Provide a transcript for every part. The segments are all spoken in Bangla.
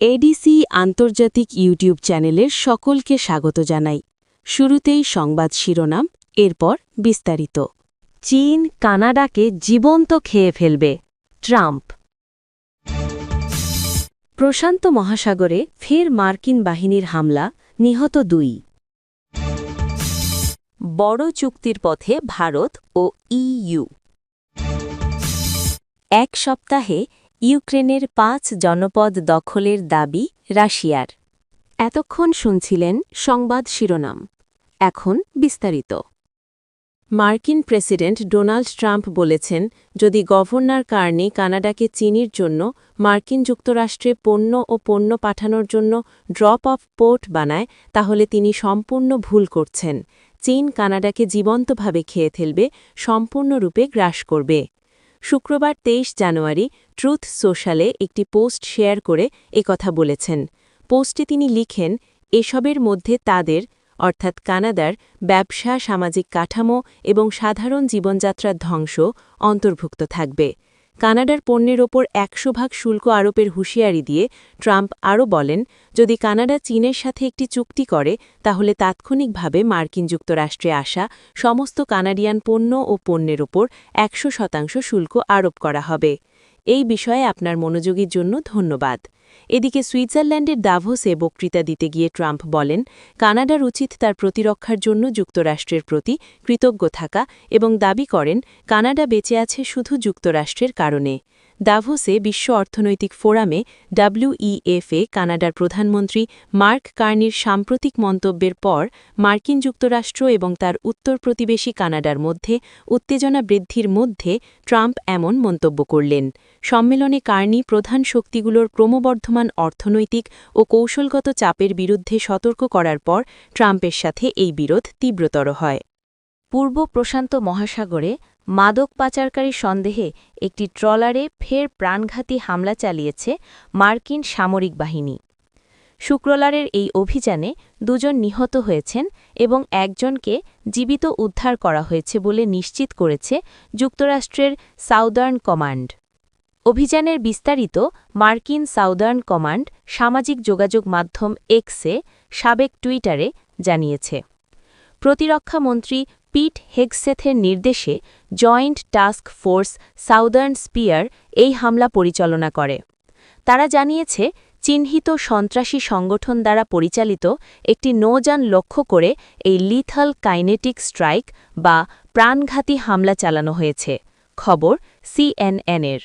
এডিসি আন্তর্জাতিক ইউটিউব চ্যানেলের সকলকে স্বাগত জানাই। শুরুতেই সংবাদ শিরোনাম, এরপর বিস্তারিত। চীন কানাডাকে জীবন্ত খেয়ে ফেলবে, ট্রাম্প। প্রশান্ত মহাসাগরে ফের মার্কিন বাহিনীর হামলা, নিহত দুই। বড় চুক্তির পথে ভারত ও ইইউ। এক সপ্তাহে ইউক্রেনের পাঁচ জনপদ দখলের দাবি রাশিয়ার। এতক্ষণ শুনছিলেন সংবাদ শিরোনাম। এখন বিস্তারিত। মার্কিন প্রেসিডেন্ট ডোনাল্ড ট্রাম্প বলেছেন, যদি গভর্নর কার্নি কানাডাকে চিনির জন্য মার্কিন যুক্তরাষ্ট্রে পণ্য ও পণ্য পাঠানোর জন্য ড্রপ অফ পোর্ট বানায়, তাহলে তিনি সম্পূর্ণ ভুল করছেন। চীন কানাডাকে জীবন্তভাবে খেয়ে ফেলবে, সম্পূর্ণরূপে গ্রাস করবে। শুক্রবার তেইশ জানুয়ারি ট্রুথ সোশ্যালে একটি পোস্ট শেয়ার করে কথা বলেছেন। পোস্টে তিনি লিখেন, এসবের মধ্যে তাদের, অর্থাৎ কানাডার, ব্যবসা, সামাজিক কাঠামো এবং সাধারণ জীবনযাত্রার ধ্বংস অন্তর্ভুক্ত থাকবে। কানাডার পণ্যের ওপর একশো ভাগ শুল্ক আরোপের হুঁশিয়ারি দিয়ে ট্রাম্প আরও বলেন, যদি কানাডা চীনের সাথে একটি চুক্তি করে, তাহলে তাৎক্ষণিকভাবে মার্কিন যুক্তরাষ্ট্রে আসা সমস্ত কানাডিয়ান পণ্য ও পণ্যের ওপর একশো শতাংশ শুল্ক আরোপ করা হবে। এই বিষয়ে আপনার মনোযোগের জন্য ধন্যবাদ। এদিকে সুইজারল্যান্ডের দাভোসে বক্তৃতা দিতে গিয়ে ট্রাম্প বলেন, কানাডার উচিত তার প্রতিরক্ষার জন্য যুক্তরাষ্ট্রের প্রতি কৃতজ্ঞ থাকা এবং দাবি করেন, কানাডা বেঁচে আছে শুধু যুক্তরাষ্ট্রের কারণে। দাভোসে বিশ্ব অর্থনৈতিক ফোরামে ডাব্লিউইএফএ কানাডার প্রধানমন্ত্রী মার্ক কার্নির সাম্প্রতিক মন্তব্যের পর মার্কিন যুক্তরাষ্ট্র এবং তার উত্তর প্রতিবেশী কানাডার মধ্যে উত্তেজনা বৃদ্ধির মধ্যে ট্রাম্প এমন মন্তব্য করলেন। সম্মেলনে কার্নি প্রধান শক্তিগুলোর ক্রমবর্ধমান অর্থনৈতিক ও কৌশলগত চাপের বিরুদ্ধে সতর্ক করার পর ট্রাম্পের সাথে এই বিরোধ তীব্রতর হয়। পূর্ব প্রশান্ত মহাসাগরে মাদক পাচারকারী সন্দেহে একটি ট্রলারে ফের প্রাণঘাতী হামলা চালিয়েছে মার্কিন সামরিক বাহিনী। শুক্রলারের এই অভিযানে দুজন নিহত হয়েছেন এবং একজনকে জীবিত উদ্ধার করা হয়েছে বলে নিশ্চিত করেছে যুক্তরাষ্ট্রের সাউদার্ন কমান্ড। অভিযানের বিস্তারিত মার্কিন সাউদার্ন কমান্ড সামাজিক যোগাযোগ মাধ্যম এক্সে সাবেক টুইটারে জানিয়েছে। প্রতিরক্ষামন্ত্রী পিট হেগসেথের নির্দেশে joint task force southern spear এই হামলা পরিচালনা করে। তারা জানিয়েছে, চিহ্নিত সন্ত্রাসী সংগঠন দ্বারা পরিচালিত একটি নৌযান লক্ষ্য করে এই লিথাল কাইনেটিক স্ট্রাইক বা প্রাণঘাতী হামলা চালানো হয়েছে। খবর সিএনএনের।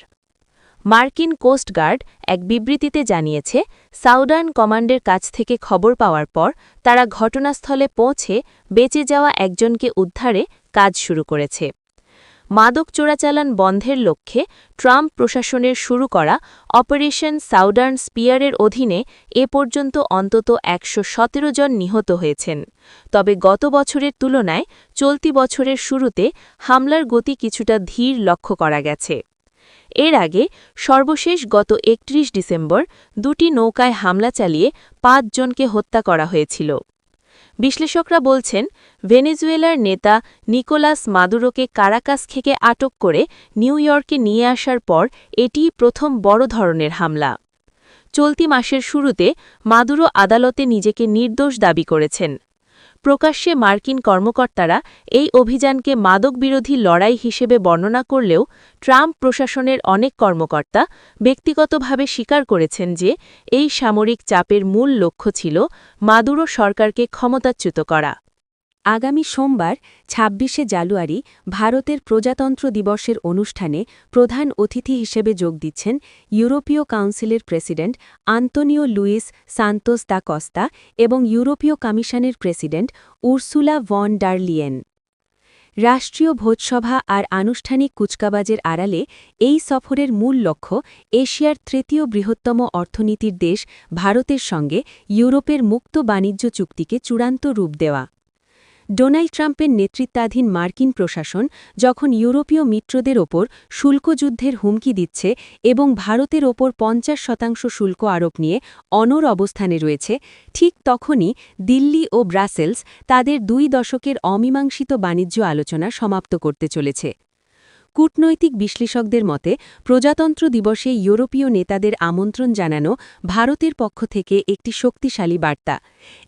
মার্কিন কোস্টগার্ড এক বিবৃতিতে জানিয়েছে, সাউদার্ন কমান্ডের কাছ থেকে খবর পাওয়ার পর তারা ঘটনাস্থলে পৌঁছে বেঁচে যাওয়া একজনকে উদ্ধারে কাজ শুরু করেছে। মাদক চোরাচালান বন্ধের লক্ষ্যে ট্রাম্প প্রশাসনের শুরু করা অপারেশন সাউদার্ন স্পিয়ারের অধীনে এ পর্যন্ত অন্তত একশো সতেরো জন নিহত হয়েছেন। তবে গত বছরের তুলনায় চলতি বছরের শুরুতে হামলার গতি কিছুটা ধীর লক্ষ্য করা গেছে। এর আগে সর্বশেষ গত একত্রিশ ডিসেম্বর দুটি নৌকায় হামলা চালিয়ে পাঁচ জনকে হত্যা করা হয়েছিল। বিশ্লেষকরা বলছেন, ভেনেজুয়েলার নেতা নিকোলাস মাদুরোকে কারাকাস থেকে আটক করে নিউ ইয়র্কে নিয়ে আসার পর এটিই প্রথম বড় ধরনের হামলা। চলতি মাসের শুরুতে মাদুরো আদালতে নিজেকে নির্দোষ দাবি করেছেন। প্রকাশ্যে মার্কিন কর্মকর্তারা এই অভিযানকে মাদকবিরোধী লড়াই হিসেবে বর্ণনা করলেও ট্রাম্প প্রশাসনের অনেক কর্মকর্তা ব্যক্তিগতভাবে স্বীকার করেছেন যে এই সামরিক চাপের মূল লক্ষ্য ছিল মাদুরো সরকারকে ক্ষমতাচ্যুত করা। আগামী সোমবার, ছাব্বিশে জানুয়ারি, ভারতের প্রজাতন্ত্র দিবসের অনুষ্ঠানে প্রধান অতিথি হিসেবে যোগ দিচ্ছেন ইউরোপীয় কাউন্সিলের president Antonio Luis Santos da Costa এবং ইউরোপীয় কমিশনের প্রেসিডেন্ট উর্সুলা ভন ডারলিয়েন রাষ্ট্রীয় ভোজসভা আর আনুষ্ঠানিক কুচকাবাজের আড়ালে এই সফরের মূল লক্ষ্য এশিয়ার তৃতীয় বৃহত্তম অর্থনীতির দেশ ভারতের সঙ্গে ইউরোপের মুক্ত বাণিজ্য চুক্তিকে চূড়ান্ত রূপ দেওয়া। ডোনাল্ড ট্রাম্পের নেতৃত্বাধীন মার্কিন প্রশাসন যখন ইউরোপীয় মিত্রদের ওপর শুল্কযুদ্ধের হুমকি দিচ্ছে এবং ভারতের ওপর পঞ্চাশ শতাংশ শুল্ক আরোপ নিয়ে অনর অবস্থানে রয়েছে, ঠিক তখনই দিল্লি ও ব্রাসেলস তাদের দুই দশকের অমীমাংসিত বাণিজ্য আলোচনা সমাপ্ত করতে চলেছে। কূটনৈতিক বিশ্লেষকদের মতে, প্রজাতন্ত্র দিবসে ইউরোপীয় নেতাদের আমন্ত্রণ জানানো ভারতের পক্ষ থেকে একটি শক্তিশালী বার্তা।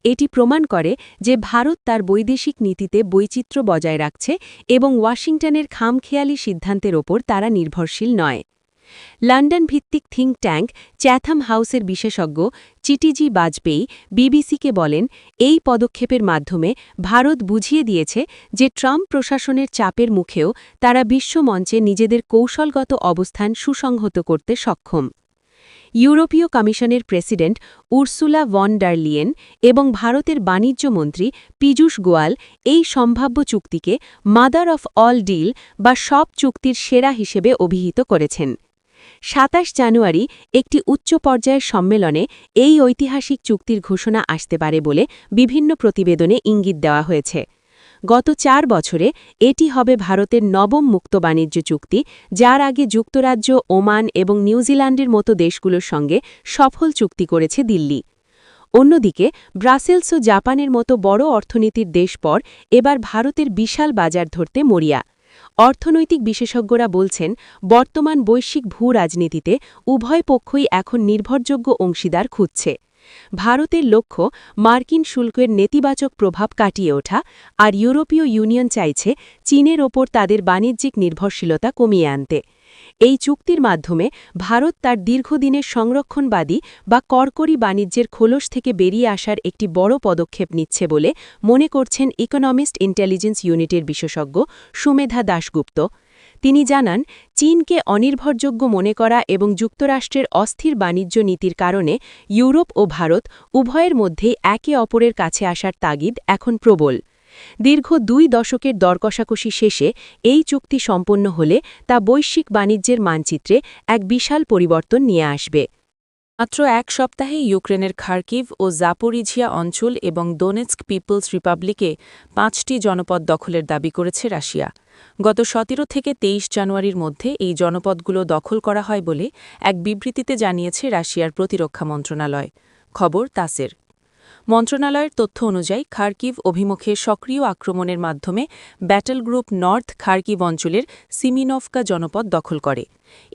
এটি প্রমাণ করে যে ভারত তার বৈদেশিক নীতিতে বৈচিত্র্য বজায় রাখছে এবং ওয়াশিংটনের খামখেয়ালি সিদ্ধান্তের ওপর তারা নির্ভরশীল নয়। লন্ডন ভিত্তিক থিঙ্ক ট্যাঙ্ক চ্যাথাম হাউসের বিশেষজ্ঞ চিটিজি বাজপেয়ী বিবিসিকে বলেন, এই পদক্ষেপের মাধ্যমে ভারত বুঝিয়ে দিয়েছে যে ট্রাম্প প্রশাসনের চাপের মুখেও তারা বিশ্বমঞ্চে নিজেদের কৌশলগত অবস্থান সুসংহত করতে সক্ষম। ইউরোপীয় কমিশনের president Ursula von der Leyen এবং ভারতের বাণিজ্য মন্ত্রী পীযূষ গোয়াল এই সম্ভাব্য চুক্তিকে মাদার অফ অল ডিল বা সব চুক্তির সেরা হিসেবে অভিহিত করেছেন। সাতাশ জানুয়ারি একটি উচ্চ পর্যায়ের সম্মেলনে এই ঐতিহাসিক চুক্তির ঘোষণা আসতে পারে বলে বিভিন্ন প্রতিবেদনে ইঙ্গিত দেওয়া হয়েছে। গত চার বছরে এটি হবে ভারতের নবম মুক্ত বাণিজ্য চুক্তি, যার আগে যুক্তরাজ্য, ওমান এবং নিউজিল্যান্ডের মতো দেশগুলোর সঙ্গে সফল চুক্তি করেছে দিল্লি। অন্যদিকে, ব্রাসেলস ও জাপানের মতো বড় অর্থনীতির দেশ পর এবার ভারতের বিশাল বাজার ধরতে মরিয়া। অর্থনৈতিক বিশেষজ্ঞরা বলছেন, বর্তমান বৈশ্বিক ভূ রাজনীতিতে উভয় পক্ষই এখন নির্ভরযোগ্য অংশীদার খুঁজছে। ভারতের লক্ষ্য মার্কিন শুল্কের নেতিবাচক প্রভাব কাটিয়ে ওঠা, আর ইউরোপীয় ইউনিয়ন চাইছে চীনের ওপর তাদের বাণিজ্যিক নির্ভরশীলতা কমিয়ে আনতে। এই চুক্তির মাধ্যমে ভারত তার দীর্ঘদিনের সংরক্ষণবাদী বা করকরি বাণিজ্যের খোলস থেকে বেরিয়ে আসার একটি বড় পদক্ষেপ নিচ্ছে বলে মনে করছেন ইকোনমিস্ট ইন্টেলিজেন্স ইউনিটের বিশেষজ্ঞ সুমেধা দাশগুপ্ত। তিনি জানান, চীনকে অনির্ভরযোগ্য মনে করা এবং যুক্তরাষ্ট্রের অস্থির বাণিজ্য নীতির কারণে ইউরোপ ও ভারত উভয়ের মধ্যেই একে অপরের কাছে আসার তাগিদ এখন প্রবল। দীর্ঘ দুই দশকের দরকষাকষি শেষে এই চুক্তি সম্পন্ন হলে তা বৈশ্বিক বাণিজ্যের মানচিত্রে এক বিশাল পরিবর্তন নিয়ে আসবে। মাত্র এক সপ্তাহে ইউক্রেনের খার্কিভ ও জাপোরিঝিয়া অঞ্চল এবং দোনেস্ক পিপলস রিপাবলিকে পাঁচটি জনপদ দখলের দাবি করেছে রাশিয়া। গত সতেরো থেকে তেইশ জানুয়ারির মধ্যে এই জনপদগুলো দখল করা হয় বলে এক বিবৃতিতে জানিয়েছে রাশিয়ার প্রতিরক্ষা মন্ত্রণালয়। খবর তাসের। মন্ত্রণালয়ের তথ্য অনুযায়ী খার্কিভ অভিমুখে সক্রিয় আক্রমণের মাধ্যমে ব্যাটেল গ্রুপ নর্থ খার্কিভ অঞ্চলের সিমিনফকা জনপদ দখল করে।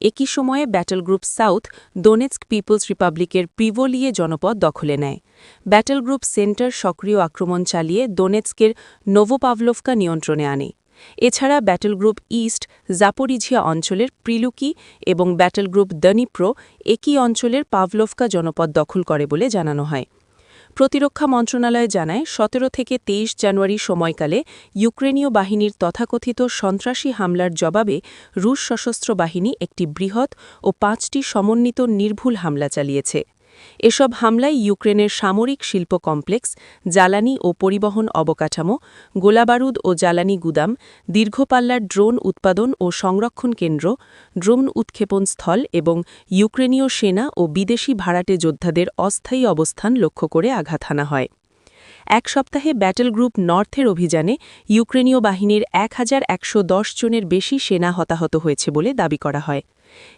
একই সময়ে battle group south Donetsk people's রিপাবলিকের Privolye জনপদ দখলে নেয়। ব্যাটেল গ্রুপ সেন্টার সক্রিয় আক্রমণ চালিয়ে দোনেৎস্কের নোভোপাভলোভকা নিয়ন্ত্রণে আনে। এছাড়া ব্যাটেল গ্রুপ ইস্ট জাপোরিঝিয়া অঞ্চলের প্রিলুকি এবং ব্যাটেল গ্রুপ দনিপ্রো একই অঞ্চলের পাভলোভকা জনপদ দখল করে বলে জানানো হয়। প্রতিরক্ষা মন্ত্রণালয় জানায়, সতেরো থেকে তেইশ জানুয়ারি সময়কালে ইউক্রেনীয় বাহিনীর তথাকথিত সন্ত্রাসী হামলার জবাবে রুশ সশস্ত্র বাহিনী একটি বৃহৎ ও পাঁচটি সমন্বিত নির্ভুল হামলা চালিয়েছে। এসব হামলায় ইউক্রেনের সামরিক শিল্প কমপ্লেক্স, জ্বালানি ও পরিবহন অবকাঠামো, গোলাবারুদ ও জ্বালানি গুদাম, দীর্ঘপাল্লার ড্রোন উৎপাদন ও সংরক্ষণ কেন্দ্র, ড্রোন উৎক্ষেপণ স্থল এবং ইউক্রেনীয় সেনা ও বিদেশি ভাড়াটে যোদ্ধাদের অস্থায়ী অবস্থান লক্ষ্য করে আঘাত হানা হয়। এক সপ্তাহে ব্যাটেল গ্রুপ নর্থের অভিযানে ইউক্রেনীয় বাহিনীর এক হাজার একশো দশ জনের বেশি সেনা হতাহত হয়েছে বলে দাবি করা হয়।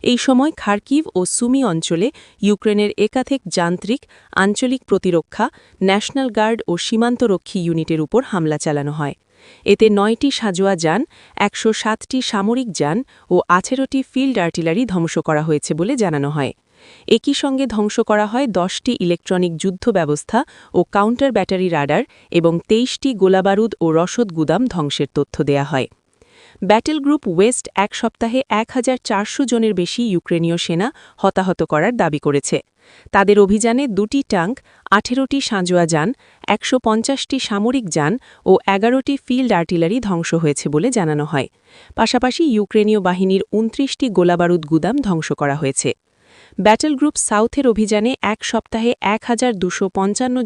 এই সময় খার্কিভ ও সুমি অঞ্চলে ইউক্রেনের একাধিক যান্ত্রিক, আঞ্চলিক প্রতিরক্ষা, ন্যাশনাল গার্ড ও সীমান্তরক্ষী ইউনিটের উপর হামলা চালানো হয়। এতে নয়টি সাজোয়া যান, একশো সাতটি সামরিক যান ও আঠেরোটি ফিল্ড আর্টিলারি ধ্বংস করা হয়েছে বলে জানানো হয়। একই সঙ্গে ধ্বংস করা হয় দশটি ইলেকট্রনিক যুদ্ধ ব্যবস্থা ও কাউন্টার ব্যাটারি রাডার এবং তেইশটি গোলাবারুদ ও রসদ গুদাম ধ্বংসের তথ্য দেয়া হয়। ব্যাটেল গ্রুপ ওয়েস্ট এক সপ্তাহে এক হাজার চারশো জনের বেশি ইউক্রেনীয় সেনা হতাহত করার দাবি করেছে। তাদের অভিযানে দুটি ট্যাঙ্ক, আঠেরোটি সাঁজোয়া যান, একশো পঞ্চাশটি সামরিক যান ও এগারোটি ফিল্ড আর্টিলারি ধ্বংস হয়েছে বলে জানানো হয়। পাশাপাশি ইউক্রেনীয় বাহিনীর উনত্রিশটি গোলাবারুদ গুদাম ধ্বংস করা হয়েছে। ব্যাটেল গ্রুপ সাউথের অভিযানে এক সপ্তাহে এক হাজার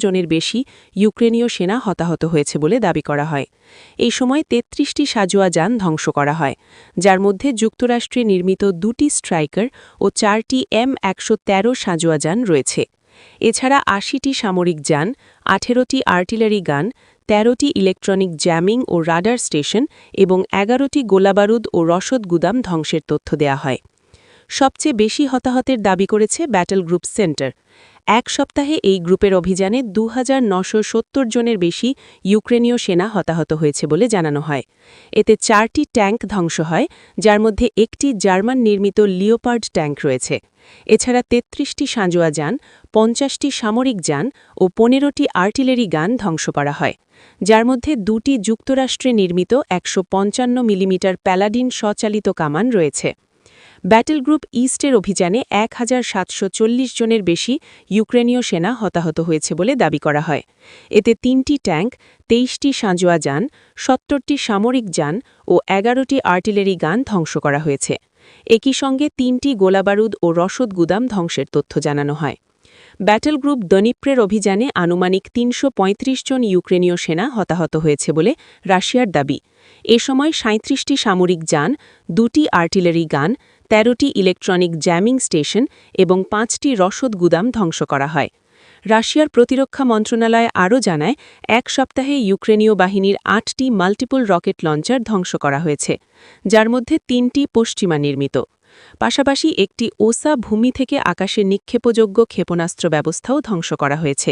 জনের বেশি ইউক্রেনীয় সেনা হতাহত হয়েছে বলে দাবি করা হয়। এই সময় তেত্রিশটি সাজোয়া যান ধ্বংস করা হয়, যার মধ্যে যুক্তরাষ্ট্রে নির্মিত দুটি স্ট্রাইকার ও চারটি এম একশো তেরো সাজোয়া যান রয়েছে। এছাড়া আশিটি সামরিক যান, আঠেরোটি আর্টিলারি গান, তেরোটি ইলেকট্রনিক জ্যামিং ও রাডার স্টেশন এবং এগারোটি গোলাবারুদ ও রসদ গুদাম ধ্বংসের তথ্য দেয়া হয়। সবচেয়ে বেশি হতাহতের দাবি করেছে ব্যাটল গ্রুপ সেন্টার এক সপ্তাহে এই গ্রুপের অভিযানে দু জনের বেশি ইউক্রেনীয় সেনা হতাহত হয়েছে বলে জানানো হয়। এতে চারটি ট্যাঙ্ক ধ্বংস হয়, যার মধ্যে একটি জার্মান নির্মিত লিওপার্ড ট্যাঙ্ক রয়েছে। এছাড়া তেত্রিশটি সাঁজোয়া যান, পঞ্চাশটি সামরিক যান ও পনেরোটি আর্টিলারি গান ধ্বংস করা হয়। যার মধ্যে দুটি যুক্তরাষ্ট্রে নির্মিত একশো পঞ্চান্ন মিলিমিটার প্যালাডিন স্বচালিত কামান রয়েছে। ব্যাটেল গ্রুপ ইস্টের অভিযানে এক হাজার সাতশো চল্লিশ জনের বেশি ইউক্রেনীয় সেনা হতাহত হয়েছে বলে দাবি করা হয়। এতে তিনটি ট্যাঙ্ক, তেইশটি সাঁজোয়া যান, সত্তরটি সামরিক যান ও এগারোটি আর্টিলারি গান ধ্বংস করা হয়েছে। একই সঙ্গে তিনটি গোলাবারুদ ও রসদ গুদাম ধ্বংসের তথ্য জানানো হয়। ব্যাটেল গ্রুপ দনিপ্রের অভিযানে আনুমানিক তিনশো পঁয়ত্রিশ জন ইউক্রেনীয় সেনা হতাহত হয়েছে বলে রাশিয়ার দাবি। এ সময় সাঁত্রিশটি সামরিক যান, দুটি আর্টিলারি গান তেরোটি ইলেকট্রনিক জ্যামিং স্টেশন এবং পাঁচটি রসদ গুদাম ধ্বংস করা হয়। রাশিয়ার প্রতিরক্ষা মন্ত্রণালয় আরও জানায়, এক সপ্তাহে ইউক্রেনীয় বাহিনীর আটটি মাল্টিপল রকেট লঞ্চার ধ্বংস করা হয়েছে, যার মধ্যে তিনটি পশ্চিমা নির্মিত। পাশাপাশি একটি ওসা ভূমি থেকে আকাশে নিক্ষেপযোগ্য ক্ষেপণাস্ত্র ব্যবস্থাও ধ্বংস করা হয়েছে।